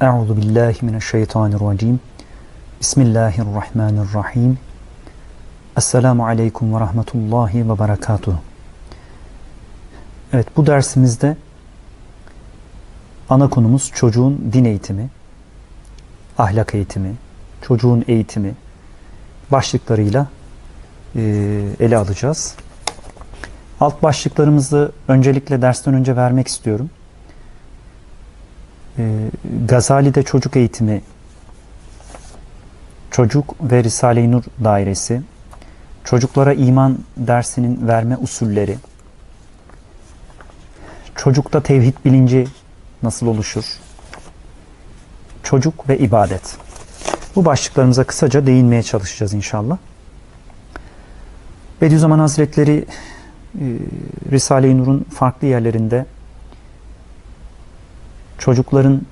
Euzu billahi mineşşeytanirracim. Bismillahirrahmanirrahim. Esselamu aleyküm ve rahmetullahi ve berekatuhu. Evet bu dersimizde ana konumuz çocuğun din eğitimi, ahlak eğitimi, çocuğun eğitimi başlıklarıyla e, ele alacağız. Alt başlıklarımızı öncelikle dersten önce vermek istiyorum. E, Gazali'de çocuk eğitimi, çocuk ve Risale-i Nur dairesi, çocuklara iman dersinin verme usulleri, çocukta tevhid bilinci nasıl oluşur, çocuk ve ibadet. Bu başlıklarımıza kısaca değinmeye çalışacağız inşallah. Bediüzzaman Hazretleri e, Risale-i Nur'un farklı yerlerinde çocukların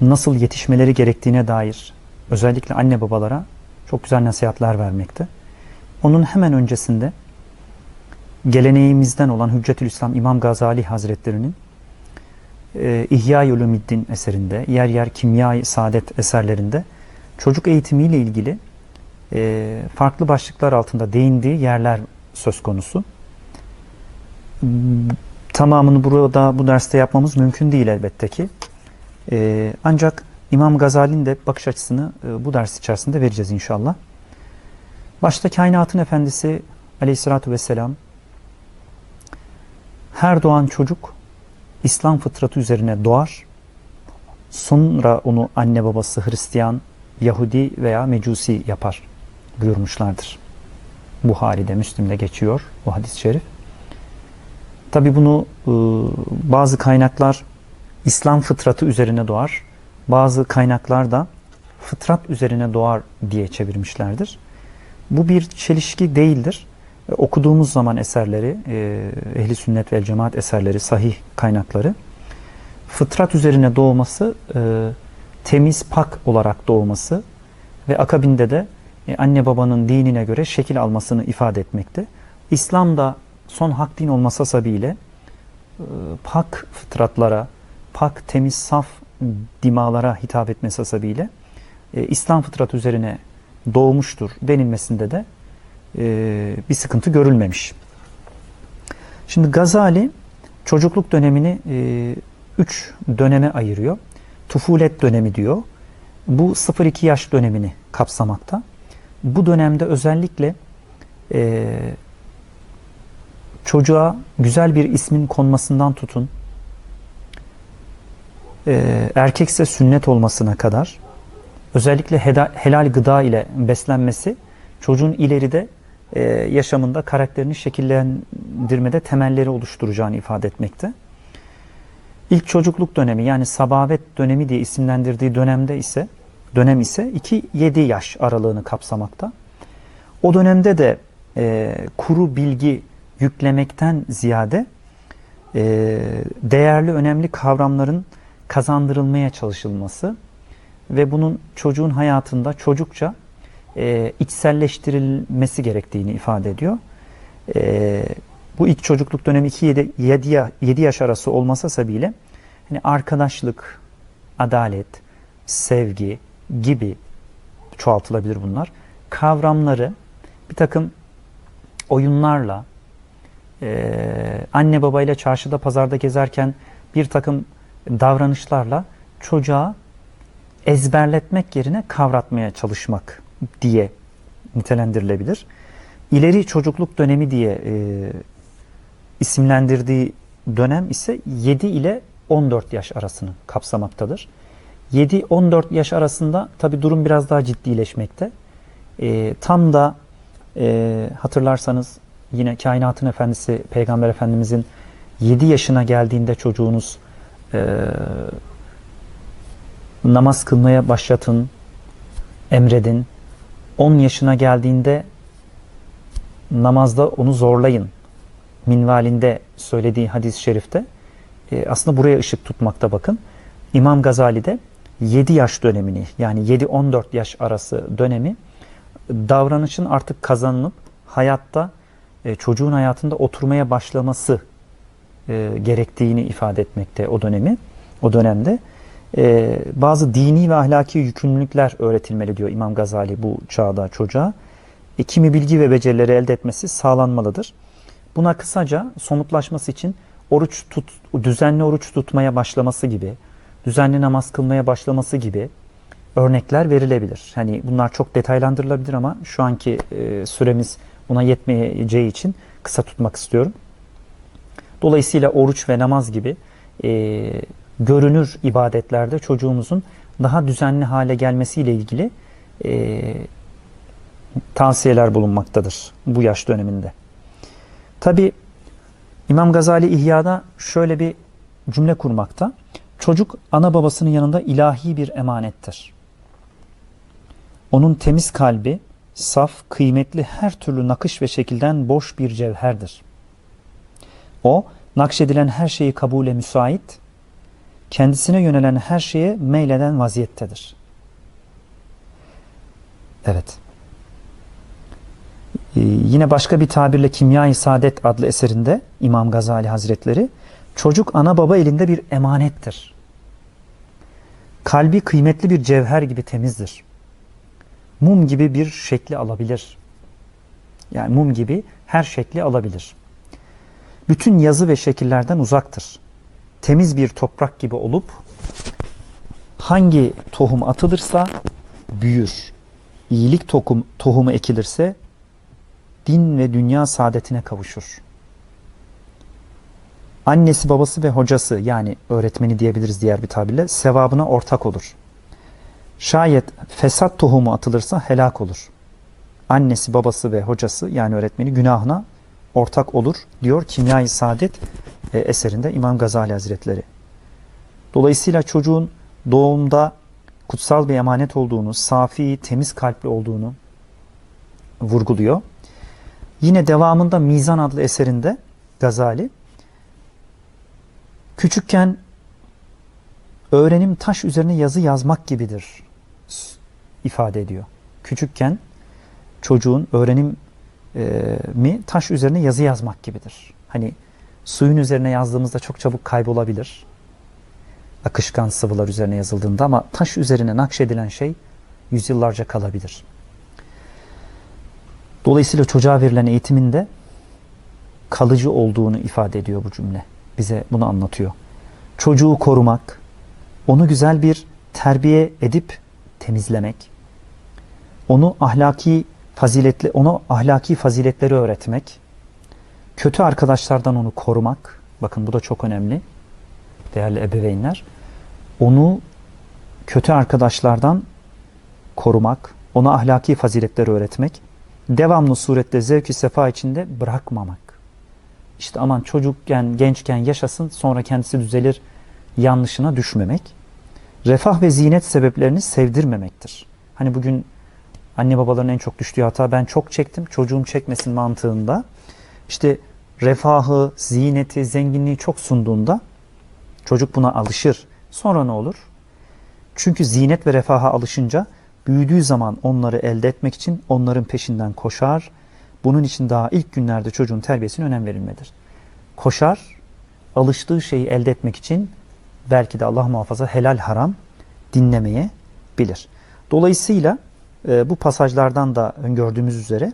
nasıl yetişmeleri gerektiğine dair özellikle anne babalara çok güzel nasihatler vermekte. Onun hemen öncesinde geleneğimizden olan Hüccetül İslam İmam Gazali Hazretleri'nin e, İhya-i Ulumuddin eserinde, yer yer Kimya-i Saadet eserlerinde çocuk eğitimiyle ilgili e, farklı başlıklar altında değindiği yerler söz konusu. Tamamını burada bu derste yapmamız mümkün değil elbette ki. E, ancak İmam Gazali'nin de bakış açısını e, bu ders içerisinde vereceğiz inşallah. Başta kainatın efendisi aleyhissalatü vesselam her doğan çocuk İslam fıtratı üzerine doğar. Sonra onu anne babası Hristiyan, Yahudi veya Mecusi yapar buyurmuşlardır. Buhari'de, Müslim'de geçiyor bu hadis-i şerif. Tabi bunu e, bazı kaynaklar İslam fıtratı üzerine doğar. Bazı kaynaklar da fıtrat üzerine doğar diye çevirmişlerdir. Bu bir çelişki değildir. E, okuduğumuz zaman eserleri, e, ehli sünnet ve cemaat eserleri, sahih kaynakları, fıtrat üzerine doğması, e, temiz, pak olarak doğması ve akabinde de e, anne babanın dinine göre şekil almasını ifade etmekte. İslam da son hak din olması hasebiyle e, pak fıtratlara, pak, temiz, saf dimalara hitap etmesi hasebiyle e, İslam fıtrat üzerine doğmuştur denilmesinde de e, bir sıkıntı görülmemiş. Şimdi Gazali çocukluk dönemini e, üç döneme ayırıyor. Tufulet dönemi diyor. Bu 0-2 yaş dönemini kapsamakta. Bu dönemde özellikle çocuğa güzel bir ismin konmasından tutun, e, erkekse sünnet olmasına kadar özellikle helal gıda ile beslenmesi çocuğun ileride e, yaşamında karakterini şekillendirmede temelleri oluşturacağını ifade etmekte. İlk çocukluk dönemi yani sabavet dönemi diye isimlendirdiği dönemde ise dönem ise 2-7 yaş aralığını kapsamakta. O dönemde de e, kuru bilgi yüklemekten ziyade e, değerli önemli kavramların kazandırılmaya çalışılması ve bunun çocuğun hayatında çocukça e, içselleştirilmesi gerektiğini ifade ediyor. E, bu ilk çocukluk dönemi 2-7 yaş arası olmasa sebebiyle hani arkadaşlık, adalet, sevgi gibi çoğaltılabilir bunlar. Kavramları bir takım oyunlarla, e, anne babayla çarşıda pazarda gezerken bir takım davranışlarla çocuğa ezberletmek yerine kavratmaya çalışmak diye nitelendirilebilir. İleri çocukluk dönemi diye e, isimlendirdiği dönem ise 7 ile 14 yaş arasını kapsamaktadır. 7-14 yaş arasında tabi durum biraz daha ciddileşmekte. E, tam da e, hatırlarsanız yine kainatın efendisi Peygamber Efendimizin 7 yaşına geldiğinde çocuğunuz e, namaz kılmaya başlatın, emredin. 10 yaşına geldiğinde namazda onu zorlayın. Minvalinde söylediği hadis-i şerifte e, aslında buraya ışık tutmakta bakın. İmam Gazali'de 7 yaş dönemini yani 7-14 yaş arası dönemi davranışın artık kazanılıp hayatta e, çocuğun hayatında oturmaya başlaması e, gerektiğini ifade etmekte o dönemi o dönemde. e, bazı dini ve ahlaki yükümlülükler öğretilmeli diyor İmam Gazali bu çağda çocuğa. Kimi bilgi ve becerileri elde etmesi sağlanmalıdır. Buna kısaca somutlaşması için oruç tut, düzenli oruç tutmaya başlaması gibi, düzenli namaz kılmaya başlaması gibi örnekler verilebilir. Hani bunlar çok detaylandırılabilir ama şu anki e, süremiz buna yetmeyeceği için kısa tutmak istiyorum. Dolayısıyla oruç ve namaz gibi e, görünür ibadetlerde çocuğumuzun daha düzenli hale gelmesiyle ilgili e, tavsiyeler bulunmaktadır bu yaş döneminde. Tabi İmam Gazali İhya'da şöyle bir cümle kurmakta. Çocuk ana babasının yanında ilahi bir emanettir. Onun temiz kalbi, saf, kıymetli her türlü nakış ve şekilden boş bir cevherdir. O, nakşedilen her şeyi kabule müsait, kendisine yönelen her şeye meyleden vaziyettedir. Evet. Ee, yine başka bir tabirle Kimya-i Saadet adlı eserinde İmam Gazali Hazretleri, çocuk ana baba elinde bir emanettir. Kalbi kıymetli bir cevher gibi temizdir. Mum gibi bir şekli alabilir. Yani mum gibi her şekli alabilir. Bütün yazı ve şekillerden uzaktır. Temiz bir toprak gibi olup hangi tohum atılırsa büyür. İyilik tohum, tohumu ekilirse din ve dünya saadetine kavuşur. Annesi, babası ve hocası yani öğretmeni diyebiliriz diğer bir tabirle sevabına ortak olur. Şayet fesat tohumu atılırsa helak olur. Annesi, babası ve hocası yani öğretmeni günahına ortak olur diyor Kimya-i Saadet e, eserinde İmam Gazali Hazretleri. Dolayısıyla çocuğun doğumda kutsal bir emanet olduğunu, safi, temiz kalpli olduğunu vurguluyor. Yine devamında Mizan adlı eserinde Gazali küçükken öğrenim taş üzerine yazı yazmak gibidir ifade ediyor. Küçükken çocuğun öğrenim e, mi taş üzerine yazı yazmak gibidir. Hani suyun üzerine yazdığımızda çok çabuk kaybolabilir. Akışkan sıvılar üzerine yazıldığında ama taş üzerine nakşedilen şey yüzyıllarca kalabilir. Dolayısıyla çocuğa verilen eğitimin de kalıcı olduğunu ifade ediyor bu cümle. Bize bunu anlatıyor. Çocuğu korumak, onu güzel bir terbiye edip temizlemek, onu ahlaki faziletli, ona ahlaki faziletleri öğretmek, kötü arkadaşlardan onu korumak, bakın bu da çok önemli değerli ebeveynler, onu kötü arkadaşlardan korumak, ona ahlaki faziletleri öğretmek, devamlı surette zevki sefa içinde bırakmamak. İşte aman çocukken, gençken yaşasın sonra kendisi düzelir yanlışına düşmemek. Refah ve zinet sebeplerini sevdirmemektir. Hani bugün anne babaların en çok düştüğü hata ben çok çektim çocuğum çekmesin mantığında. İşte refahı, zineti, zenginliği çok sunduğunda çocuk buna alışır. Sonra ne olur? Çünkü zinet ve refaha alışınca büyüdüğü zaman onları elde etmek için onların peşinden koşar. Bunun için daha ilk günlerde çocuğun terbiyesine önem verilmedir. Koşar, alıştığı şeyi elde etmek için belki de Allah muhafaza helal haram dinlemeye bilir. Dolayısıyla e, bu pasajlardan da öngördüğümüz üzere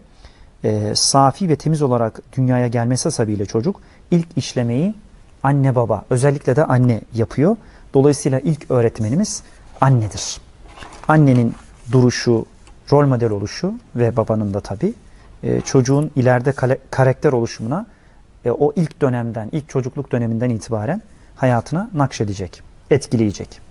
e, safi ve temiz olarak dünyaya gelmesi hasebiyle çocuk ilk işlemeyi anne baba özellikle de anne yapıyor. Dolayısıyla ilk öğretmenimiz annedir. Annenin duruşu, rol model oluşu ve babanın da tabii e, çocuğun ileride karakter oluşumuna e, o ilk dönemden, ilk çocukluk döneminden itibaren hayatına nakşedecek, etkileyecek.